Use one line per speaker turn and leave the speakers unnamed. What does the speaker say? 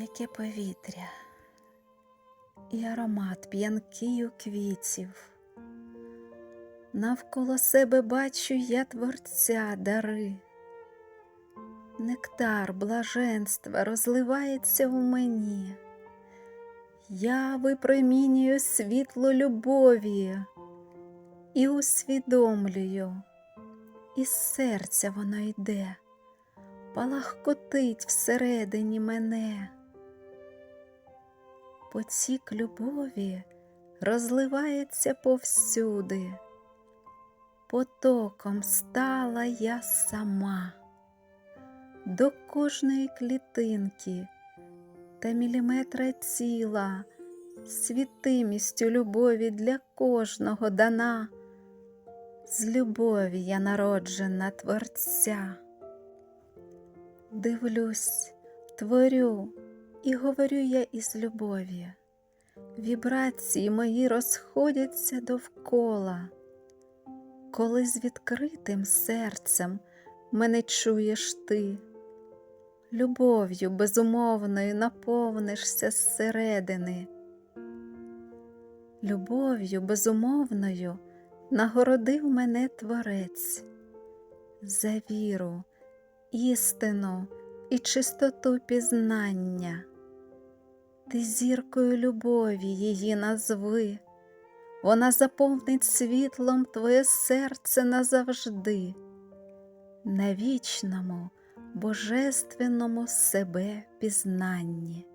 яке повітря і аромат п'янкий квітів. Навколо себе бачу я творця дари, нектар блаженства розливається в мені. Я випромінюю світло любові і усвідомлюю, із серця воно йде, палахкотить всередині мене. Потік любові розливається повсюди, потоком стала я сама, до кожної клітинки та міліметра тіла, світимістю любові для кожного дана, з любові я народжена Творця. Дивлюсь, творю і говорю я із любові. Вібрації мої розходяться довкола, коли з відкритим серцем мене чуєш ти, любов'ю безумовною наповнишся зсередини. Любов'ю безумовною нагородив мене Творець за віру, істину і чистоту пізнання. Ти зіркою любові її назви, вона заповнить світлом твоє серце назавжди, на вічному, божественному себе пізнанні.